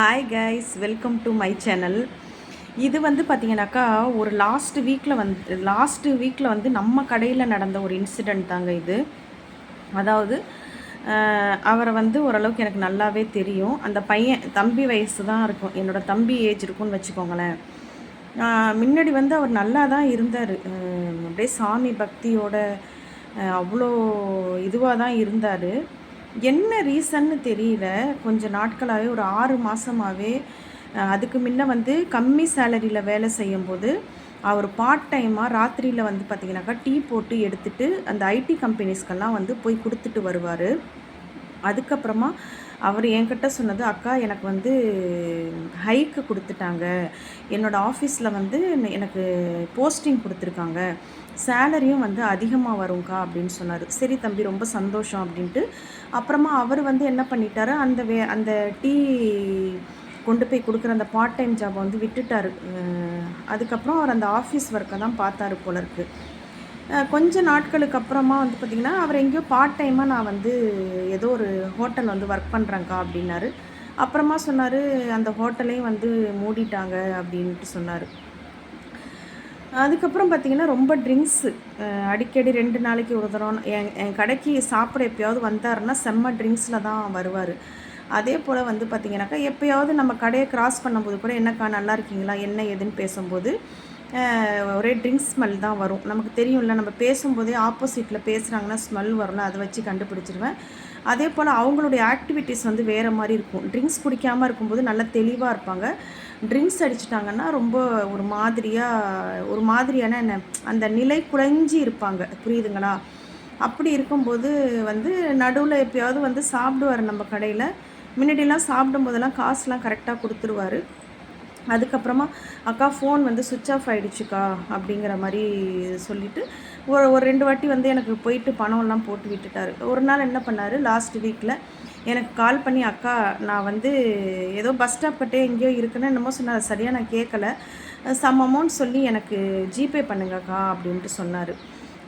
Hi guys welcome to my channel இது வந்து பார்த்தீங்கன்னாக்கா ஒரு லாஸ்ட் வீக்கில் வந்து லாஸ்ட் வீக்கில் வந்து நம்ம கடையில் நடந்த ஒரு இன்சிடெண்ட் தாங்க இது. அதாவது அவரை வந்து ஓரளவுக்கு எனக்கு நல்லாவே தெரியும். அந்த பையன் தம்பி வயசு தான் இருக்கும். என்னோட தம்பி ஏஜ் இருக்கும்னு வச்சுக்கோங்களேன். முன்னாடி வந்து அவர் நல்லா தான் இருந்தார். அப்படியே சாமி பக்தியோட அவ்வளோ இதுவாக தான் இருந்தார். என்ன ரீசன்னு தெரியல. கொஞ்ச நாட்களாகவே ஒரு ஆறு மாதமாகவே அதுக்கு முன்ன வந்து கம்மி சேலரியில் வேலை செய்யும்போது அவர் பார்ட் டைமாக ராத்திரியில் வந்து பார்த்திங்கனாக்கா டீ போட்டு எடுத்துகிட்டு அந்த ஐடி கம்பெனிஸ்க்கெல்லாம் வந்து போய் கொடுத்துட்டு வருவார். அதுக்கப்புறமா அவர் என்கிட்ட சொன்னது அக்கா எனக்கு வந்து ஹைக்கு கொடுத்துட்டாங்க. என்னோடய ஆஃபீஸில் வந்து எனக்கு போஸ்டிங் கொடுத்துருக்காங்க. சேலரியும் வந்து அதிகமாக வரும்க்கா அப்படின்னு சொன்னார். சரி தம்பி ரொம்ப சந்தோஷம் அப்படின்ட்டு. அப்புறமா அவர் வந்து என்ன பண்ணிட்டாரு அந்த வே அந்த டீ கொண்டு போய் கொடுக்குற அந்த பார்ட் டைம் ஜாபை வந்து விட்டுட்டாரு. அதுக்கப்புறம் அவர் அந்த ஆஃபீஸ் ஒர்க்கை தான் பார்த்தாரு போல இருக்குது கொஞ்ச நாட்களுக்கு அப்புறமா வந்து பார்த்திங்கன்னா அவர் எங்கேயோ பார்ட் டைமாக நான் வந்து ஏதோ ஒரு ஹோட்டல் வந்து ஒர்க் பண்ணுறேங்க்கா அப்படின்னாரு. அப்புறமா சொன்னார் அந்த ஹோட்டலையும் வந்து மூடிட்டாங்க அப்படின்ட்டு சொன்னார். அதுக்கப்புறம் பார்த்திங்கன்னா ரொம்ப ட்ரிங்க்ஸு அடிக்கடி ரெண்டு நாளைக்கு ஒரு தரம் என் என் கடைக்கு சாப்பிட எப்போயாவது வந்தாருன்னா செம்ம ட்ரிங்க்ஸில் தான் வருவார். அதே போல் வந்து பார்த்திங்கனாக்கா எப்போயாவது நம்ம கடையை கிராஸ் பண்ணும்போது கூட என்னக்கா நல்லா இருக்கீங்களா என்ன ஏதுன்னு பேசும்போது ஒரே ட்ரிங்க்ஸ் ஸ்மெல் தான் வரும். நமக்கு தெரியும்ல நம்ம பேசும்போதே ஆப்போசிட்டில் பேசுகிறாங்கன்னா ஸ்மெல் வரும்ல அதை வச்சு கண்டுபிடிச்சிருவேன். அதே போல் அவங்களுடைய ஆக்டிவிட்டீஸ் வந்து வேறு மாதிரி இருக்கும். ட்ரிங்க்ஸ் குடிக்காமல் இருக்கும்போது நல்லா தெளிவாக இருப்பாங்க. ட்ரிங்க்ஸ் அடிச்சிட்டாங்கன்னா ரொம்ப ஒரு மாதிரியாக ஒரு மாதிரியான என்ன அந்த நிலை குலைஞ்சி இருப்பாங்க. புரியுதுங்களா? அப்படி இருக்கும்போது வந்து நடுவில் எப்பயாவது வந்து சாப்பிடுவார் நம்ம கடையில். முன்னாடிலாம் சாப்பிடும்போதெல்லாம் காசுலாம் கரெக்டாக கொடுத்துருவாரு. அதுக்கப்புறமா அக்கா ஃபோன் வந்து சுவிட்ச் ஆஃப் ஆகிடுச்சுக்கா அப்படிங்கிற மாதிரி சொல்லிவிட்டு ஒரு ஒரு ரெண்டு வாட்டி வந்து எனக்கு போயிட்டு பணம்லாம் போட்டு விட்டுட்டாரு. ஒரு நாள் என்ன பண்ணார் லாஸ்ட் வீக்கில் எனக்கு கால் பண்ணி அக்கா நான் வந்து ஏதோ பஸ் ஸ்டாப் கிட்டே எங்கேயோ இருக்குன்னு என்னமோ சொன்னார் சரியாக நான் கேட்கல சம் அமௌண்ட் சொல்லி எனக்கு ஜிபே பண்ணுங்கக்கா அப்படின்ட்டு சொன்னார்.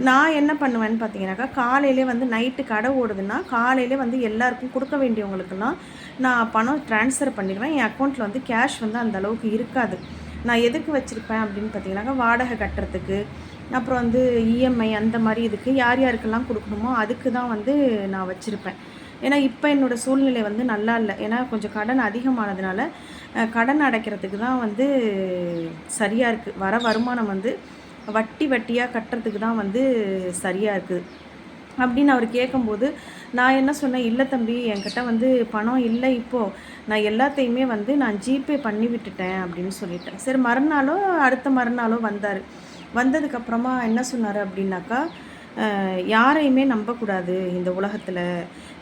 நான் என்ன பண்ணுவேன்னு பார்த்தீங்கன்னாக்கா காலையிலே வந்து நைட்டு கடை ஓடுதுன்னா காலையிலே வந்து எல்லாருக்கும் கொடுக்க வேண்டியவங்களுக்கெல்லாம் நான் பணம் ட்ரான்ஸ்ஃபர் பண்ணிடுவேன். என் அக்கௌண்ட்டில் வந்து கேஷ் வந்து அந்த அளவுக்கு இருக்காது. நான் எதுக்கு வச்சுருப்பேன் அப்படின்னு பார்த்தீங்கன்னாக்கா வாடகை கட்டுறதுக்கு அப்புறம் வந்து இஎம்ஐ அந்த மாதிரி இதுக்கு யார் யாருக்கெல்லாம் கொடுக்கணுமோ அதுக்கு தான் வந்து நான் வச்சுருப்பேன். ஏன்னா இப்போ என்னோடய சூழ்நிலை வந்து நல்லா இல்லை. ஏன்னா கொஞ்சம் கடன் அதிகமானதுனால கடன் அடைக்கிறதுக்கு தான் வந்து சரியாக இருக்குது வர வருமானம் வந்து வட்டி வட்டியாக கட்டுறதுக்கு தான் வந்து சரியாக இருக்குது அப்படின்னு அவர் கேட்கும்போது நான் என்ன சொன்னேன் இல்லை தம்பி என்கிட்ட வந்து பணம் இல்லை இப்போது நான் எல்லாத்தையுமே வந்து நான் ஜிபே பண்ணி விட்டுட்டேன் அப்படின்னு சொல்லிட்டேன். சரி மறுநாளோ அடுத்த மறுநாளோ வந்தார். வந்ததுக்கப்புறமா என்ன சொன்னார் அப்படின்னாக்கா யாரையுமே நம்பக்கூடாது இந்த உலகத்தில்.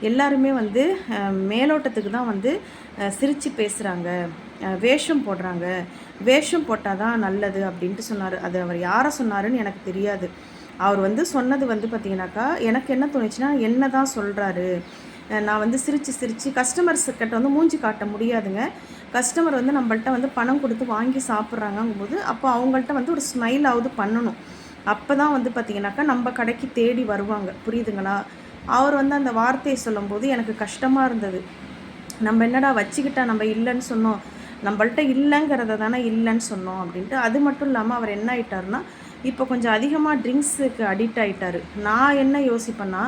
எல்லாருமே வந்து மேலோட்டத்துக்கு தான் வந்து சிரித்து பேசுகிறாங்க வேஷம் போடுறாங்க. வேஷம் போட்டால் தான் நல்லது அப்படின்ட்டு சொன்னார். அது அவர் யாரை சொன்னாருன்னு எனக்கு தெரியாது. அவர் வந்து சொன்னது வந்து பார்த்தீங்கன்னாக்கா எனக்கு என்ன தோணுச்சுன்னா என்ன தான் சொல்கிறாரு நான் வந்து சிரித்து சிரித்து கஸ்டமர்ஸ் கிட்ட வந்து மூஞ்சி காட்ட முடியாதுங்க. கஸ்டமர் வந்து நம்மள்ட்ட வந்து பணம் கொடுத்து வாங்கி சாப்பிட்றாங்கங்கும்போது அப்போ அவங்கள்ட்ட வந்து ஒரு ஸ்மைலாவது பண்ணணும். அப்போ தான் வந்து பார்த்தீங்கன்னாக்கா நம்ம கடைக்கு தேடி வருவாங்க. புரியுதுங்களா? அவர் வந்து அந்த வார்த்தையை சொல்லும்போது எனக்கு கஷ்டமாக இருந்தது. நம்ம என்னடா வச்சுக்கிட்டா நம்ம இல்லைன்னு சொன்னோம். நம்மள்ட்ட இல்லைங்கிறத தானே இல்லைன்னு சொன்னோம் அப்படின்ட்டு. அது மட்டும் இல்லாமல் அவர் என்ன ஆகிட்டாருன்னா இப்போ கொஞ்சம் அதிகமாக ட்ரிங்க்ஸுக்கு அடிக்ட் ஆகிட்டார் நான் என்ன யோசிப்பேன்னா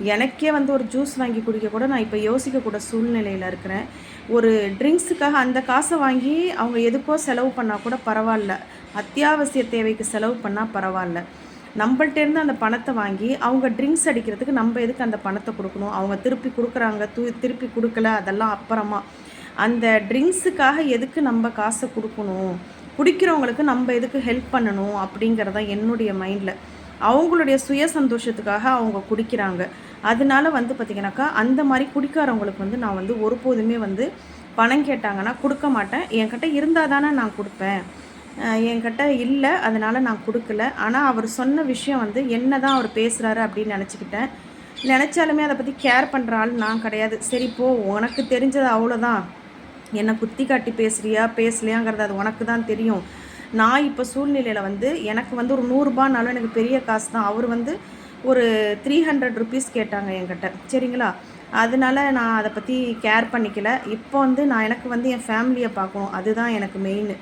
எனக்கே வந்து ஒரு ஜூஸ் வாங்கி குடிக்க கூட நான் இப்போ யோசிக்கக்கூட சூழ்நிலையில் இருக்கிறேன். ஒரு ட்ரிங்க்ஸுக்காக அந்த காசை வாங்கி அவங்க எதுக்கோ செலவு பண்ணால் கூட பரவாயில்ல. அத்தியாவசிய தேவைக்கு செலவு பண்ணால் பரவாயில்ல. நம்மள்ட்டேருந்து அந்த பணத்தை வாங்கி அவங்க ட்ரிங்க்ஸ் அடிக்கிறதுக்கு நம்ம எதுக்கு அந்த பணத்தை கொடுக்கணும்? அவங்க திருப்பி கொடுக்குறாங்க தூ திருப்பி கொடுக்கல அதெல்லாம் அப்புறமா. அந்த ட்ரிங்க்ஸுக்காக எதுக்கு நம்ம காசை கொடுக்கணும்? குடிக்கிறவங்களுக்கு நம்ம எதுக்கு ஹெல்ப் பண்ணணும்? அப்படிங்கிறதான் என்னுடைய மைண்டில். அவங்களுடைய சுய சந்தோஷத்துக்காக அவங்க குடிக்கிறாங்க. அதனால வந்து பார்த்திங்கனாக்கா அந்த மாதிரி குடிக்காரவங்களுக்கு வந்து நான் வந்து ஒருபோதுமே வந்து பணம் கேட்டாங்கன்னா கொடுக்க மாட்டேன். என்கிட்ட இருந்தால் தானே நான் கொடுப்பேன். என்கிட்ட இல்லை அதனால் நான் கொடுக்கல. ஆனால் அவர் சொன்ன விஷயம் வந்து என்ன தான் அவர் பேசுகிறாரு அப்படின்னு நினச்சிக்கிட்டேன். நினச்சாலுமே அதை பற்றி கேர் பண்ணுற ஆள் நான் கிடையாது. சரி போ உனக்கு தெரிஞ்சது அவ்வளோதான் என்னை குத்தி காட்டி பேசுகிறியா பேசலையாங்கிறது அது உனக்கு தான் தெரியும். நான் இப்போ சூழ்நிலையில் வந்து எனக்கு வந்து ஒரு நூறுரூபானாலும் எனக்கு பெரிய காசு தான் அவர் வந்து ஒரு த்ரீ ஹண்ட்ரட் ருபீஸ் கேட்டாங்க என்கிட்ட. சரிங்களா? அதனால நான் அதை பற்றி கேர் பண்ணிக்கல. இப்போ வந்து நான் எனக்கு வந்து என் ஃபேமிலியை பார்க்கணும் அதுதான் எனக்கு மெயின்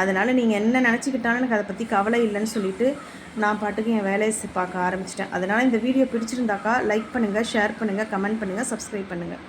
அதனால் நீங்கள் என்ன நினச்சிக்கிட்டாலும் எனக்கு அதை பற்றி கவலை இல்லைன்னு சொல்லிட்டு நான் பாட்டுக்கு என் வேலையை பார்க்க ஆரம்பிச்சிட்டேன். அதனால் இந்த வீடியோ பிடிச்சிருந்தாக்கா லைக் பண்ணுங்கள் ஷேர் பண்ணுங்கள் கமெண்ட் பண்ணுங்கள் சப்ஸ்கிரைப் பண்ணுங்கள்